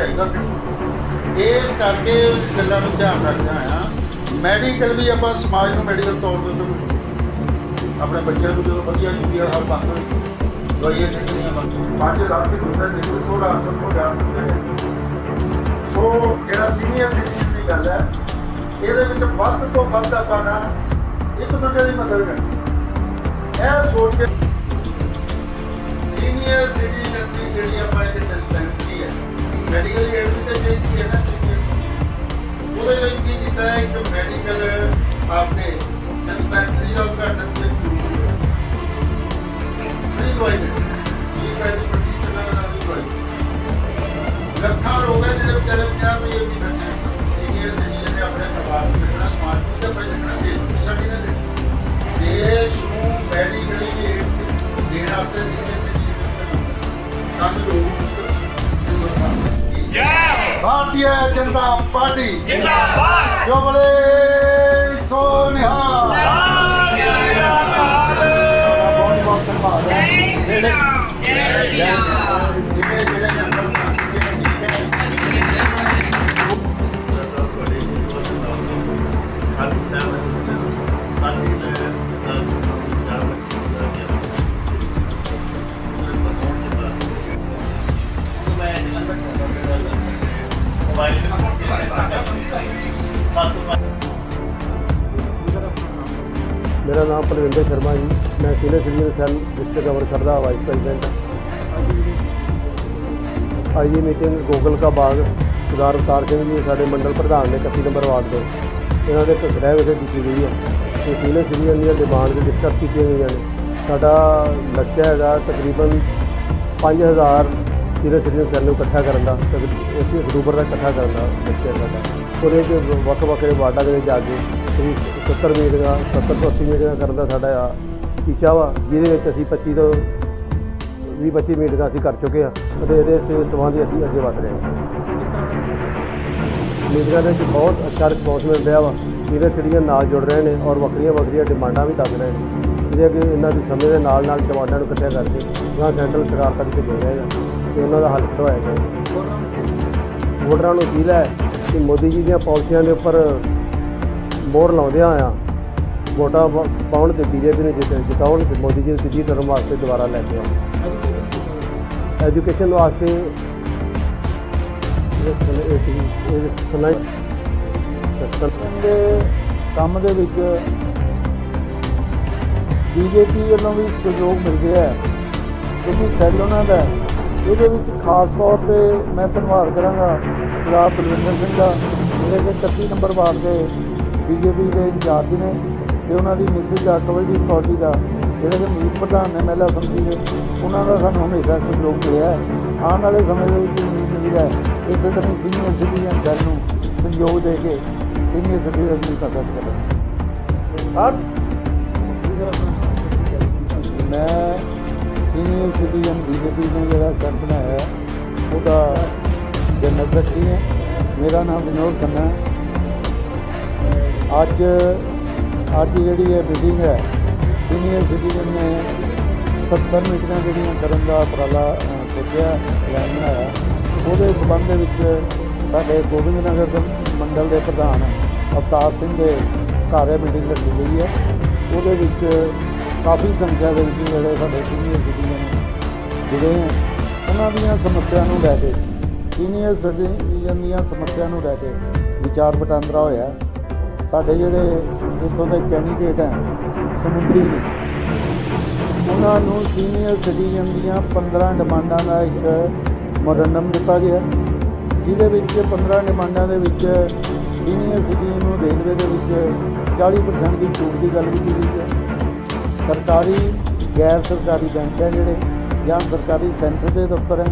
ਸਰੀਰ ਇਸ ਕਰਕੇ ਗੱਲਾਂ ਨੂੰ ਧਿਆਨ ਰੱਖਦਾ ਆ ਮੈਡੀਕਲ ਵੀ ਆਪਾਂ ਸਮਾਜ ਨੂੰ ਮੈਡੀਕਲ ਤੌਰ ਦੇ ਆਪਣੇ ਬੱਚਿਆਂ ਨੂੰ ਜਦੋਂ ਵਧੀਆ ਜੁਗੀਆ ਹਰ ਬੰਦ ਦਵਾਈਆਂ ਛੱਡਣੀਆਂ ਬੰਦ ਪੰਜ ਲੱਖ ਦੇ ਹੁੰਦਾ ਸੀ, ਸੋ ਲੱਖ ਤੋਂ ਡਰ ਸੋ। ਜਿਹੜਾ ਸੀਨੀਅਰ ਸਿਟੀਜ਼ਨ ਦੀ ਗੱਲ ਹੈ, ਇਹਦੇ ਵਿੱਚ ਵੱਧ ਤੋਂ ਵੱਧ ਆਪਣਾ ਇੱਕ ਦੂਜੇ ਦੀ ਮਦਦ ਕਰਨੀ ਇਹ ਸੋਚ ਕੇ ਸੀਨੀਅਰ ਸਿਟੀਜ਼ਨ ਦੀ ਜਿਹੜੀ ਆਪਾਂ ਇੱਕ ਡਿਸਪੈਂਸਰੀ ਮੈਡੀਕਲ ਏਡ ਵੀ ਤਾਂ ਚਾਹੀਦੀ ਹੈ ਨਾ ਸੀਨੀਅਰ ਉਹਦੇ ਲਈ ਕੀ ਕੀਤਾ ਹੈ, ਇੱਕ ਮੈਡੀਕਲ ਵਾਸਤੇ ਡਿਸਪੈਂਸਰੀ ਦਾ ਉਦਘਾਟਨ ਤੇ ਜੂਨ ਫ੍ਰੀ ਦਵਾਈ ਦੇ ਭਾਰਤੀ ਜਨਤਾ ਪਾਰਟੀ। ਜਿੰਦਾਬਾਦ। ਜੋ ਬਲੇ ਸੋ ਨਿਹਾਲ। ਤੁਹਾਡਾ ਬਹੁਤ ਮੇਰਾ ਸ਼ਰਮਾ ਜੀ, ਮੈਂ senior citizen cell district Amritsar ਦਾ ਵਾਈਸ ਪ੍ਰੈਜ਼ੀਡੈਂਟ। ਹਾਂ ਅੱਜ ਦੀ ਮੀਟਿੰਗ ਗੋਗਲ ਕਾ ਬਾਗ, ਸਰਦਾਰ ਅਵਤਾਰ ਸਿੰਘ ਜੀ, ਸਾਡੇ ਮੰਡਲ ਪ੍ਰਧਾਨ ਨੇ 31 ਨੰਬਰ ਵਾਰਡ ਦੇ ਇਹਨਾਂ ਦੇ ਘਰੇ ਵਿਖੇ ਕੀਤੀ ਗਈ ਹੈ। ਤੇ ਸੀਨੀਅਰ ਸਿਟੀਜ਼ਨ ਦੀਆਂ ਡਿਮਾਂਡ ਤੇ ਡਿਸਕਸ ਕੀਤੀਆਂ ਗਈਆਂ ਨੇ। ਸਾਡਾ ਲਕਸ਼ਯ ਹੈਗਾ ਤਕਰੀਬਨ 5000 ਸੀਨੀਅਰ ਸਿਟੀਜ਼ਨ ਸੈੱਲ ਨੂੰ ਇਕੱਠਾ ਕਰਨ ਦਾ ਤਕ- ਅਕਤੂਬਰ ਦਾ ਇਕੱਠਾ ਕਰਨ ਦਾ ਲਕਸ਼ਯ ਸਾਡਾ ਉਹਦੇ 'ਚ ਵੱਖ ਵੱਖ ਵਾਰਡਾਂ ਦੇ ਵਿੱਚ ਜਾ ਕੇ ਕਰੀਬ 70 ਮੀਟਿੰਗਾਂ 70 ਤੋਂ 80 ਮੀਟਿੰਗਾਂ ਕਰਨ ਦਾ ਸਾਡਾ ਆ ਟੀਚਾ ਵਾ, ਜਿਹਦੇ ਵਿੱਚ ਅਸੀਂ 25 ਤੋਂ 20 25 ਮੀਟਿੰਗਾਂ ਅਸੀਂ ਕਰ ਚੁੱਕੇ ਆ, ਅਤੇ ਇਹਦੇ ਸੇ ਸੰਬੰਧੀ ਅਸੀਂ ਅੱਗੇ ਵਧ ਰਹੇ ਹਾਂ। ਮੀਟਿੰਗਾਂ ਦੇ ਵਿੱਚ ਬਹੁਤ ਅੱਛਾ ਰਿਸਪੌਂਸ ਮਿਲ ਰਿਹਾ ਵਾ ਸੀਨੀਅਰ ਸਿਟੀਜ਼ਨ ਨਾਲ ਜੁੜ ਰਹੇ ਨੇ ਔਰ ਵੱਖਰੀਆਂ ਵੱਖਰੀਆਂ ਡਿਮਾਂਡਾਂ ਵੀ ਦੱਸ ਰਹੇ ਨੇ। ਜਿਹਦੇ ਕਿ ਇਹਨਾਂ ਦੇ ਸਮੇਂ ਦੇ ਨਾਲ ਨਾਲ ਡਿਮਾਂਡਾਂ ਨੂੰ ਇਕੱਠਿਆ ਕਰਕੇ ਜਾਂ ਸੈਂਟਰਲ ਸਰਕਾਰ ਤੱਕ ਭੇਜਿਆ ਜਾਏਗਾ। ਤੇ ਉਹਨਾਂ ਦਾ ਹੱਲ ਕਰਵਾਇਆ ਜਾਵੇ ਵੋਟਰਾਂ ਨੂੰ ਅਪੀਲ ਹੈ ਕਿ ਮੋਦੀ ਜੀ ਦੀਆਂ ਪਾਲਿਸੀਆਂ ਦੇ ਉੱਪਰ ਮੋਹਰ ਲਾਉਂਦਿਆਂ ਆ ਵੋਟਾਂ ਪ- ਪਾਉਣ ਤੇ ਬੀਜੇਪੀ ਨੂੰ ਜਿੱਤ, ਜਿਤਾਉਣ ਤੇ ਮੋਦੀ ਜੀ ਨੂੰ ਸਿੱਧੀ ਧਰਮ ਵਾਸਤੇ ਦੁਬਾਰਾ ਲੈ ਕੇ ਆਉਣ। ਐਜੂਕੇਸ਼ਨ ਵਾਸਤੇ ਇਹ ਦੇ ਕੰਮ ਦੇ ਵਿੱਚ ਬੀਜੇਪੀ ਵੱਲੋਂ ਵੀ ਸਹਿਯੋਗ ਮਿਲ ਗਿਆ ਹੈ, ਕਿਉਂਕਿ ਸੈੱਲ ਉਹਨਾਂ ਦਾ ਇਹਦੇ ਵਿੱਚ ਖਾਸ ਤੌਰ ਤੇ ਮੈਂ ਧੰਨਵਾਦ ਕਰਾਂਗਾ ਸਰਦਾਰ ਬਲਵਿੰਦਰ ਸਿੰਘ ਦਾ ਜਿਹੜੇ ਕਿ 31 ਨੰਬਰ ਵਾਰਡ ਦੇ ਬੀਜੇਪੀ ਦੇ ਇੰਚਾਰਜ ਨੇ ਤੇ ਉਹਨਾਂ ਦੀ ਮਿਸਿਸ ਦਾ ਕਵਲਜੀਤ ਕੌਰ ਜੀ ਦਾ ਜਿਹੜੇ ਕਿ ਮੀਤ ਪ੍ਰਧਾਨ ਨੇ ਮਹਿਲਾ ਸੰਮਤੀ ਦੇ ਉਹਨਾਂ ਦਾ ਸਾਨੂੰ ਹਮੇਸ਼ਾ ਸਹਿਯੋਗ ਮਿਲਿਆ ਹੈ। ਆਉਣ ਵਾਲੇ ਸਮੇਂ ਦੇ ਵਿੱਚ ਉਮੀਦ ਹੈ ਇਸੇ ਤਰ੍ਹਾਂ ਸੀਨੀਅਰ ਸਿਟੀਜ਼ਨ ਸੈੱਲ ਨੂੰ ਸਹਿਯੋਗ ਦੇ ਕੇ ਸੀਨੀਅਰ ਸਿਟੀਜ਼ਨ ਦੀ ਕਦਰ ਕਰੇ। ਮੈਂ ਸੀਨੀਅਰ ਸਿਟੀਜ਼ਨ ਬੀਜੇਪੀ ਨੇ ਜਿਹੜਾ ਸੈੱਲ ਬਣਾਇਆ ਹੈ, ਉਹਦਾ ਜਨਰਲ ਸੈਕਟਰੀ ਹੈ। ਮੇਰਾ ਨਾਮ ਵਿਨੋਦ ਖੰਨਾ ਹੈ। ਅੱਜ ਅੱਜ ਜਿਹੜੀ ਇਹ ਮੀਟਿੰਗ ਹੈ ਸੀਨੀਅਰ ਸਿਟੀਜ਼ਨ ਨੇ 70 ਮੀਟਿੰਗਾਂ ਜਿਹੜੀਆਂ ਕਰਨ ਦਾ ਉਪਰਾਲਾ ਅ, ਸੋਚਿਆ ਪਲਾਨ ਬਣਾਇਆ। ਉਹਦੇ ਸਬੰਧ ਦੇ ਵਿੱਚ ਸਾਡੇ ਗੋਬਿੰਦ ਨਗਰ ਮੰਡਲ ਦੇ ਪ੍ਰਧਾਨ ਅਵਤਾਰ ਸਿੰਘ ਦੇ ਘਰ ਇਹ ਮੀਟਿੰਗ ਰੱਖੀ ਗਈ ਹੈ। ਉਹਦੇ ਵਿੱਚ ਕਾਫੀ ਸੰਖਿਆ ਦੇ ਵਿੱਚ ਜਿਹੜੇ ਸਾਡੇ ਸੀਨੀਅਰ ਸਿਟੀਜ਼ਨ ਜਿਹੜੇ ਹੈ ਉਹਨਾਂ ਦੀਆਂ ਸਮੱਸਿਆ ਨੂੰ ਲੈ ਕੇ ਸੀਨੀਅਰ ਸਿਟੀਜ਼ਨ ਦੀਆਂ ਸਮੱਸਿਆ ਨੂੰ ਲੈ ਕੇ ਵਿਚਾਰ ਵਟਾਂਦਰਾ ਹੋਇਆ। ਸਾਡੇ ਜਿਹੜੇ ਇੱਥੋਂ ਦੇ ਕੈਂਡੀਡੇਟ ਹੈ, ਸਮੁੰਦਰੀ ਜੀ, ਉਹਨਾਂ ਨੂੰ ਸੀਨੀਅਰ ਸਿਟੀਜ਼ਨ ਦੀਆਂ 15 ਡਿਮਾਂਡਾਂ ਦਾ ਇੱਕ ਮੋਰੰਡਮ ਦਿੱਤਾ ਗਿਆ, ਜਿਹਦੇ ਵਿੱਚ 15 ਡਿਮਾਂਡਾਂ ਦੇ ਵਿੱਚ ਸੀਨੀਅਰ ਸਿਟੀਜ਼ਨ ਨੂੰ ਰੇਲਵੇ ਦੇ ਵਿੱਚ 40% ਦੀ ਛੂਟ ਦੀ ਗੱਲ ਕੀਤੀ ਗਈ ਹੈ। ਸਰਕਾਰੀ ਗੈਰ ਸਰਕਾਰੀ ਬੈਂਕ ਹੈ ਜਿਹੜੇ ਜਾਂ ਸਰਕਾਰੀ ਸੈਂਟਰ ਦੇ ਦਫ਼ਤਰ ਹੈ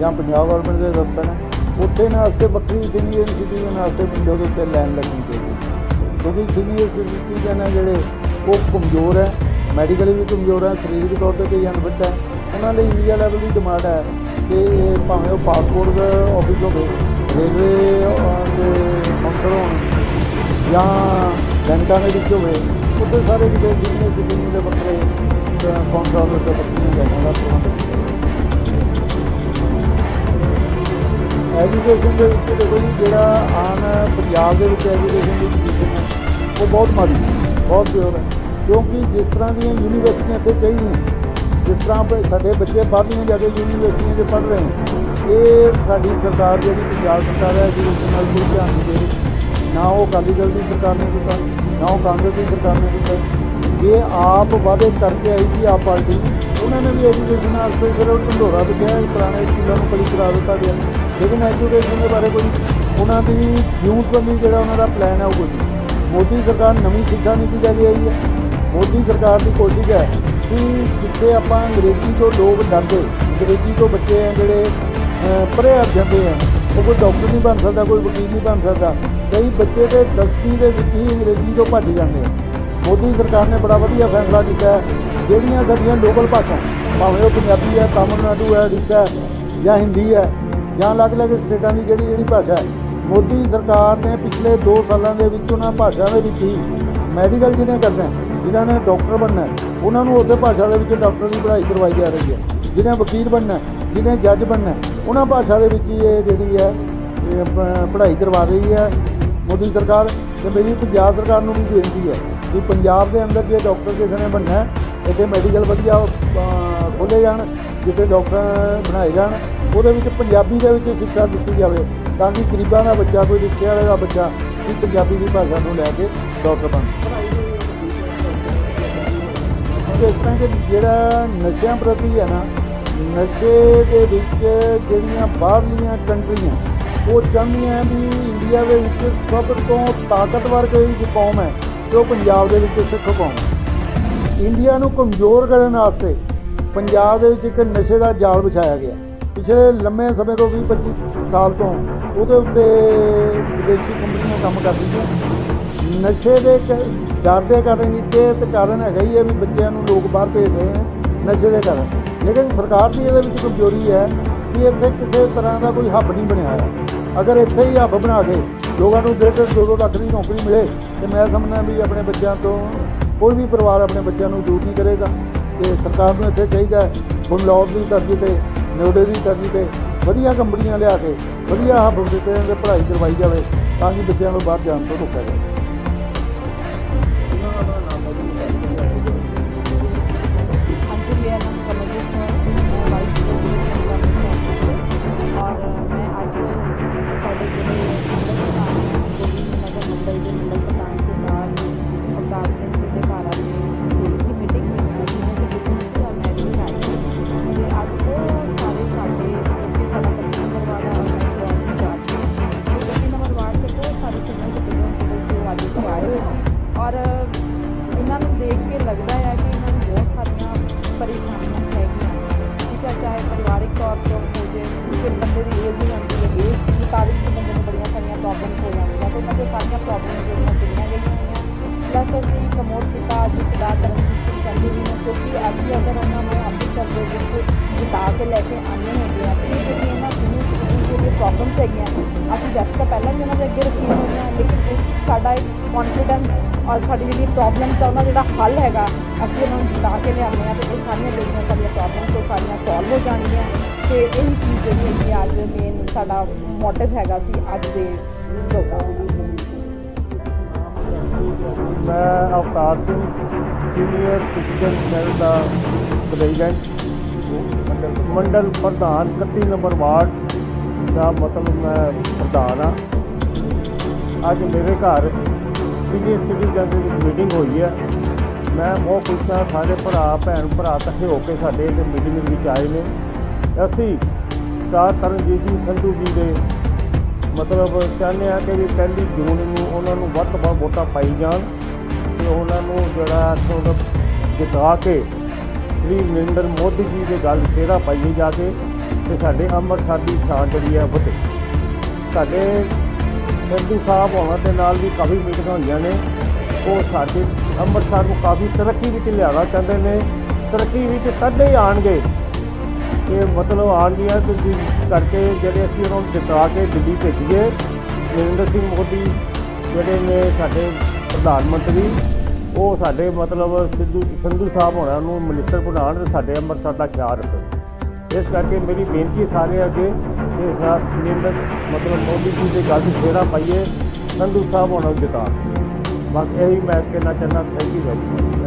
ਜਾਂ ਪੰਜਾਬ ਗਵਰਨਮੈਂਟ ਦੇ ਦਫ਼ਤਰ ਹੈ ਉੱਥੇ ਨਾ ਵਾਸਤੇ ਵੱਖਰੀ ਸੀਨੀਅਰ ਸਿਟੀਜ਼ਨ ਵਾਸਤੇ ਵਿੰਡੋ ਦੇ ਉੱਤੇ ਲਾਈਨ ਲੱਗਣੀ ਚਾਹੀਦੀ ਕਿਉਂਕਿ ਸੀਨੀਅਰ ਸਿਟੀਜ਼ਨ ਹੈ ਜਿਹੜੇ ਉਹ ਕਮਜ਼ੋਰ ਹੈ ਮੈਡੀਕਲੀ ਵੀ ਕਮਜ਼ੋਰ ਹੈ ਸਰੀਰਕ ਤੌਰ ਤੇ ਕਈ ਅਨਫਿਟ ਹੈ ਉਹਨਾਂ ਲਈ ਇੰਡੀਆ ਲੈਵਲ ਦੀ ਡਿਮਾਂਡ ਹੈ ਕਿ ਇਹ ਭਾਵੇਂ ਉਹ ਪਾਸਪੋਰਟ ਆਫਿਸ ਹੋਵੇ ਰੇਲਵੇ ਅਹ, ਦੇ ਕਾਊਂਟਰ ਹੋਣ ਜਾਂ ਬੈਂਕਾਂ ਦੇ ਵਿੱਚ ਹੋਵੇ ਉੱਥੇ ਸਾਰੇ ਕਿਤੇ ਸੀਨੀਅਰ ਸਿਟੀਜ਼ਨ ਦੇ ਵੱਖਰੇ ਕਾਊਂਟਰਾਂ ਦੇ ਉੱਤੇ ਵੱਖਰੀਆਂ ਦਾ ਪ੍ਰਬੰਧ ਐਜੂਕੇਸ਼ਨ ਦੇ ਵਿੱਚ ਦੇਖੋ ਜੀ, ਜਿਹੜਾ ਆਨ ਪੰਜਾਬ ਦੇ ਵਿੱਚ ਐਜੂਕੇਸ਼ਨ ਦੀ ਪੋਜੀਸ਼ਨ ਹੈ, ਉਹ ਬਹੁਤ ਮਾੜੀ ਬਹੁਤ ਪਿਓਰ ਹੈ। ਕਿਉਂਕਿ ਜਿਸ ਤਰ੍ਹਾਂ ਦੀਆਂ ਯੂਨੀਵਰਸਿਟੀਆਂ ਇੱਥੇ ਚਾਹੀਦੀਆਂ ਜਿਸ ਤਰ੍ਹਾਂ ਸਾਡੇ ਬੱਚੇ ਬਾਹਰਲੀਆਂ ਜਾ ਕੇ ਯੂਨੀਵਰਸਿਟੀਆਂ 'ਚ ਪੜ੍ਹ ਰਹੇ ਨੇ, ਇਹ ਸਾਡੀ ਸਰਕਾਰ ਜਿਹੜੀ ਪੰਜਾਬ ਸਰਕਾਰ ਹੈ ਐਜੂਕੇਸ਼ਨ ਨਾਲ ਕੋਈ ਧਿਆਨ ਨਹੀਂ ਦੇ ਰਹੀ ਨਾ ਉਹ ਅਕਾਲੀ ਦਲ ਦੀ ਸਰਕਾਰ ਨੇ ਕੀਤਾ ਨਾ ਉਹ ਕਾਂਗਰਸ ਦੀ ਸਰਕਾਰ ਨੇ ਕੀਤਾ ਇਹ ਆਪ ਵਾਅਦੇ ਕਰਕੇ ਆਈ ਸੀ ਆਪ ਪਾਰਟੀ ਉਹਨਾਂ ਨੇ ਵੀ ਐਜੂਕੇਸ਼ਨ ਵਾਸਤੇ ਫਿਰ ਉਹ ਢੰਡੋਰਾ ਵਿਖਿਆ ਪੁਰਾਣੇ ਸਕੂਲਾਂ ਨੂੰ ਕਲੀ ਕਰਾ ਦਿੱਤਾ ਗਿਆ। ਲੇਕਿਨ ਐਜੂਕੇਸ਼ਨ ਦੇ ਬਾਰੇ ਕੋਈ ਉਹਨਾਂ ਦੀ ਯੂਥਬੰਦੀ ਜਿਹੜਾ ਉਹਨਾਂ ਦਾ ਪਲਾਨ ਹੈ ਉਹ ਕੋਈ ਮੋਦੀ ਸਰਕਾਰ ਨਵੀਂ ਸਿੱਖਿਆ ਨੀਤੀ ਲੈ ਕੇ ਆਈ ਹੈ। ਮੋਦੀ ਸਰਕਾਰ ਦੀ ਕੋਸ਼ਿਸ਼ ਹੈ ਕਿ ਜਿੱਥੇ ਆਪਾਂ ਅੰਗਰੇਜ਼ੀ ਤੋਂ ਲੋਕ ਡਰਦੇ ਅੰਗਰੇਜ਼ੀ ਤੋਂ ਬੱਚੇ ਆ ਜਿਹੜੇ ਅਹ, ਪੜ੍ਹੇ ਹਟ ਜਾਂਦੇ ਆ ਉਹ ਕੋਈ ਡਾਕਟਰ ਨਹੀਂ ਬਣ ਸਕਦਾ ਕੋਈ ਵਕੀਲ ਨਹੀਂ ਬਣ ਸਕਦਾ। ਕਈ ਬੱਚੇ ਦੇ 10ਵੀਂ ਦੇ ਵਿੱਚ ਹੀ ਅੰਗਰੇਜ਼ੀ ਤੋਂ ਭੱਜ ਜਾਂਦੇ ਆ। ਮੋਦੀ ਸਰਕਾਰ ਨੇ ਬੜਾ ਵਧੀਆ ਫੈਸਲਾ ਕੀਤਾ ਹੈ, ਜਿਹੜੀਆਂ ਸਾਡੀਆਂ ਲੋਕਲ ਭਾਸ਼ਾ, ਭਾਵੇਂ ਉਹ ਪੰਜਾਬੀ ਹੈ, ਤਾਮਿਲਨਾਡੂ ਹੈ, ਉੜੀਸਾ ਹੈ, ਜਾਂ ਹਿੰਦੀ ਹੈ, ਜਾਂ ਅਲੱਗ-ਅਲੱਗ ਸਟੇਟਾਂ ਦੀ ਜਿਹੜੀ ਜਿਹੜੀ ਭਾਸ਼ਾ ਹੈ, ਮੋਦੀ ਸਰਕਾਰ ਨੇ ਪਿਛਲੇ 2 ਸਾਲਾਂ ਦੇ ਵਿੱਚ ਉਹਨਾਂ ਭਾਸ਼ਾ ਦੇ ਵਿੱਚ ਹੀ ਮੈਡੀਕਲ ਜਿਹਨੇ ਕਰਨਾ ਜਿਨ੍ਹਾਂ ਨੇ ਡਾਕਟਰ ਬਣਨਾ ਉਹਨਾਂ ਨੂੰ ਉਸੇ ਭਾਸ਼ਾ ਦੇ ਵਿੱਚ ਡਾਕਟਰ ਦੀ ਪੜ੍ਹਾਈ ਕਰਵਾਈ ਜਾ ਰਹੀ ਹੈ, ਜਿਹਨੇ ਵਕੀਲ ਬਣਨਾ ਜਿਹਨੇ ਜੱਜ ਬਣਨਾ ਉਹਨਾਂ ਭਾਸ਼ਾ ਦੇ ਵਿੱਚ ਹੀ ਇਹ ਜਿਹੜੀ ਹੈ ਪੜ੍ਹਾਈ ਕਰਵਾ ਰਹੀ ਹੈ ਮੋਦੀ ਸਰਕਾਰ ਤੇ ਮੇਰੀ ਪੰਜਾਬ ਸਰਕਾਰ ਨੂੰ ਵੀ ਬੇਨਤੀ ਹੈ ਕਿ ਪੰਜਾਬ ਦੇ ਅੰਦਰ ਜੇ ਡਾਕਟਰ ਕਿਸੇ ਨੇ ਬਣਨਾ ਇੱਥੇ ਮੈਡੀਕਲ ਵਧੀਆ ਖੋਲ੍ਹੇ ਜਾਣ, ਜਿੱਥੇ ਡਾਕਟਰ ਬਣਾਏ ਜਾਣ, ਉਹਦੇ ਵਿੱਚ ਪੰਜਾਬੀ ਦੇ ਵਿੱਚ ਸਿੱਖਿਆ ਦਿੱਤੀ ਜਾਵੇ ਤਾਂ ਕਿ ਗਰੀਬਾਂ ਦਾ ਬੱਚਾ, ਕੋਈ ਰਿਕਸ਼ੇ ਵਾਲੇ ਦਾ ਬੱਚਾ ਵੀ ਪੰਜਾਬੀ ਦੀ ਭਾਸ਼ਾ ਨੂੰ ਲੈ ਕੇ ਡਾਕਟਰ ਬਣ ਕਿਉਂਕਿ ਇਸ ਤਰ੍ਹਾਂ ਕਿ ਜਿਹੜਾ ਨਸ਼ਿਆਂ ਪ੍ਰਤੀ ਹੈ ਨਾ, ਨਸ਼ੇ ਦੇ ਵਿੱਚ ਜਿਹੜੀਆਂ ਬਾਹਰਲੀਆਂ ਕੰਟਰੀਆਂ ਉਹ ਚਾਹੁੰਦੀ ਹੈ ਵੀ ਇੰਡੀਆ ਦੇ ਵਿੱਚ ਸਭ ਤੋਂ ਤਾਕਤਵਰ ਕੋਈ ਕੌਮ ਹੈ ਤੇ ਉਹ ਪੰਜਾਬ ਦੇ ਵਿੱਚ ਸਿੱਖ ਕੌਮ ਇੰਡੀਆ ਨੂੰ ਕਮਜ਼ੋਰ ਕਰਨ ਵਾਸਤੇ ਪੰਜਾਬ ਦੇ ਵਿੱਚ ਇੱਕ ਨਸ਼ੇ ਦਾ ਜਾਲ ਵਿਛਾਇਆ ਗਿਆ। ਪਿਛਲੇ ਲੰਮੇ ਸਮੇਂ ਤੋਂ 20 25 ਸਾਲ ਤੋਂ ਉਹਦੇ ਉੱਤੇ ਵਿਦੇਸ਼ੀ ਕੰਪਨੀਆਂ ਕੰਮ ਕਰਦੀਆਂ ਨਸ਼ੇ ਦੇ ਡਰ ਦੇ ਕਾਰਨ ਹੀ ਕਾਰਨ ਹੈਗਾ ਹੀ ਹੈ ਵੀ ਬੱਚਿਆਂ ਨੂੰ ਲੋਕ ਬਾਹਰ ਭੇਜ ਰਹੇ ਹੈ ਨਸ਼ੇ ਦੇ ਕਾਰਨ। ਲੇਕਿਨ ਸਰਕਾਰ ਦੀ ਇਹਦੇ ਵਿੱਚ ਕਮਜ਼ੋਰੀ ਹੈ। ਕਿ ਇੱਥੇ ਕਿਸੇ ਤਰ੍ਹਾਂ ਦਾ ਕੋਈ ਹੱਬ ਨਹੀਂ ਬਣਿਆ ਹੋਇਆ। ਅਗਰ ਇੱਥੇ ਹੀ ਹੱਬ ਬਣਾ ਕੇ ਲੋਕਾਂ ਨੂੰ ਡੇਢ ਡੇਢ ਦੋ ਦੋ ਲੱਖ ਦੀ ਨੌਕਰੀ ਮਿਲੇ, ਤੇ ਮੈਂ ਸਮਝਦਾ ਵੀ ਆਪਣੇ ਬੱਚਿਆਂ ਤੋਂ ਕੋਈ ਵੀ ਪਰਿਵਾਰ ਆਪਣੇ ਬੱਚਿਆਂ ਨੂੰ ਦੂਰ ਨਹੀਂ ਕਰੇਗਾ। ਤੇ ਸਰਕਾਰ ਨੂੰ ਇੱਥੇ ਚਾਹੀਦਾ ਬੰਗਲੌਰ ਦੀ ਤਰਜ਼ ਤੇ ਨੋਡੇ ਦੀ ਤਰਜ਼ ਤੇ ਵਧੀਆ ਕੰਪਨੀਆਂ ਲਿਆ ਕੇ, ਵਧੀਆ ਹੱਬ ਦਿੱਤੇ ਤੇ ਪੜ੍ਹਾਈ ਕਰਵਾਈ ਜਾਵੇ, ਤਾਂ ਕਿ ਬੱਚਿਆਂ ਨੂੰ ਬਾਹਰ ਜਾਣ ਤੋਂ ਰੋਕਿਆ ਜਾਵੇ। ਮੁਤਾਬਿਕ ਵੀ ਬੰਦੇ ਨੂੰ ਬੜੀਆਂ ਸਾਰੀਆਂ ਪ੍ਰੋਬਲਮਸ ਹੋ ਜਾਂਦੀਆਂ ਤੇ ਉਹਨਾਂ ਦੇ ਸਾਰੀਆਂ ਪ੍ਰੋਬਲਮਸ ਜਿਹੜੀਆਂ ਸੁਣੀਆਂ ਗਈਆਂ ਹੋਈਆਂ ਪਲੱਸ ਅਸੀਂ ਪ੍ਰਮੋਟ ਕੀਤਾ, ਅਸੀਂ ਸਰਦਾਰ ਤਰਨਜੀਤ ਸਿੰਘ ਸੰਧੂ ਜੀ ਨੂੰ ਕਿਉਂਕਿ ਅੱਜ ਵੀ ਅਗਰ ਉਹਨਾਂ ਨੂੰ ਅੰਮ੍ਰਿਤਸਰ ਦੇ ਵਿੱਚ ਜਿਤਾ ਕੇ ਲੈ ਕੇ ਆਉਂਦੇ ਹੈਗੇ ਆ ਤੇ ਜਿਹੜੀ ਇਹਨਾਂ ਸੀਨੀਅਰ ਸਿਟੀਜ਼ਨ ਜਿਹੜੀਆਂ ਪ੍ਰੋਬਲਮਸ ਹੈਗੀਆਂ, ਅਸੀਂ ਵੈਸੇ ਤਾਂ ਪਹਿਲਾਂ ਵੀ ਉਹਨਾਂ ਦੇ ਅੱਗੇ ਰੱਖੀਆਂ ਹੋਈਆਂ ਲੇਕਿਨ ਸਾਡਾ ਇੱਕ ਕੌਨਫੀਡੈਂਸ ਔਰ ਸਾਡੀ ਜਿਹੜੀ ਪ੍ਰੋਬਲਮਸ ਆ ਉਹਨਾਂ ਦਾ ਜਿਹੜਾ ਹੱਲ ਹੈਗਾ, ਅਸੀਂ ਉਹਨਾਂ ਨੂੰ ਜਿਤਾ ਕੇ ਲਿਆਉਂਦੇ ਆ ਤੇ ਇਹ ਸਾਰੀਆਂ ਜਿਹੜੀਆਂ ਸਾਡੀਆਂ ਪ੍ਰੋਬਲਮਸ ਉਹ ਸਾਰੀਆਂ ਸੋਲਵ ਹੋ ਜਾਣਗੀਆਂ। ਤੇ ਇਹੀ ਚੀਜ਼ ਜਿਹੜੀ ਹੈਗੀ ਆ, ਅੱਜ ਮੇਨ ਸਾਡਾ ਮੋਟਿਵ ਹੈਗਾ ਸੀ, ਅੱਜ ਦੇ ਲੋਕਾਂ ਦਾ ਮੈਂ Avtar Singh senior citizen cell ਦਾ ਪ੍ਰੈਜ਼ੀਡੈਂਟ ਮੰਡਲ ਪ੍ਰਧਾਨ 31 ਨੰਬਰ ਵਾਰਡ ਦਾ ਮਤਲਬ ਮੈਂ ਪ੍ਰਧਾਨ ਆ। ਅੱਜ ਮੇਰੇ ਘਰ ਸੀਨੀਅਰ ਸਿਟੀਜ਼ਨ ਦੀ ਮੀਟਿੰਗ ਹੋਈ ਹੈ ਮੈਂ ਬਹੁਤ ਖੁਸ਼ ਹਾਂ ਸਾਰੇ ਭਰਾ, ਭੈਣ, ਭਰਾ ਇਕੱਠੇ ਹੋ ਕੇ ਸਾਡੇ ਇਸ ਮੀਟਿੰਗ ਵਿੱਚ ਆਏ ਨੇ। ਅਸੀਂ ਸਰਦਾਰ ਤਰਨਜੀਤ ਸਿੰਘ ਸੰਧੂ ਜੀ ਦੇ ਮਤਲਬ ਚਾਹੁੰਦੇ ਆ ਕਿ ਵੀ ਪਹਿਲੀ ਜੂਨ ਨੂੰ ਉਹਨਾਂ ਨੂੰ ਵੱਧ ਤੋਂ ਵੱਧ ਵੋਟਾਂ ਪਾਈ ਜਾਣ ਤੇ ਉਹਨਾਂ ਨੂੰ ਜਿਹੜਾ ਇੱਥੋਂ ਦਾ ਜਿਤਾ ਕੇ ਸ੍ਰੀ ਨਰਿੰਦਰ ਮੋਦੀ ਜੀ ਦੇ ਗੱਲ ਸ਼ੇਰਾ ਪਾਈਏ ਜਾ ਕੇ ਤੇ ਸਾਡੇ ਅੰਮ੍ਰਿਤਸਰ ਦੀ ਸ਼ਾਨ ਜਿਹੜੀ ਹੈ ਵਧੇ। ਸਾਡੇ ਸੰਧੂ ਸਾਹਿਬ ਹੋਣ ਦੇ ਨਾਲ ਵੀ ਕਾਫੀ ਮੀਟਿੰਗਾਂ ਹੋਈਆਂ ਨੇ। ਉਹ ਸਾਡੇ ਅੰਮ੍ਰਿਤਸਰ ਨੂੰ ਕਾਫੀ ਤਰੱਕੀ ਵਿੱਚ ਲਿਆਉਣਾ ਚਾਹੁੰਦੇ ਨੇ। ਤਰੱਕੀ ਵਿੱਚ ਤਦ ਹੀ ਆਣਗੇ ਕਿ ਮਤਲਬ ਆਣਗੀਆਂ ਤੇ ਜਿਸ ਕਰਕੇ ਜਿਹੜੇ ਅਸੀਂ ਉਹਨਾਂ ਨੂੰ ਜਿਤਾ ਕੇ ਦਿੱਲੀ ਭੇਜੀਏ, ਨਰਿੰਦਰ ਸਿੰਘ ਮੋਦੀ ਜਿਹੜੇ ਨੇ ਸਾਡੇ ਪ੍ਰਧਾਨ ਮੰਤਰੀ, ਉਹ ਸਾਡੇ ਮਤਲਬ ਸਿੱਧੂ, ਸੰਧੂ ਸਾਹਿਬ ਹੋਣਾ ਨੂੰ ਮਿਨਿਸਟਰ ਬਣਾਉਣ ਤੇ ਸਾਡੇ ਅੰਮ੍ਰਿਤਸਰ ਦਾ ਖਿਆਲ ਰੱਖਣ ਇਸ ਕਰਕੇ ਮੇਰੀ ਬੇਨਤੀ ਸਾਰੇ ਅੱਗੇ ਕਿ ਸਾ ਨਿੰਦਰ ਮਤਲਬ ਮੋਦੀ ਜੀ ਦੇ ਗੱਲ 'ਚ ਫੇਰਾ ਪਾਈਏ, ਸੰਧੂ ਸਾਹਿਬ ਹੋਣਾ ਨੂੰ ਜਿਤਾ ਬਸ ਇਹੀ ਮੈਂ ਕਹਿਣਾ ਚਾਹੁੰਦਾ ਥੈਂਕ ਯੂ ਵੈਰੀ ਮਚ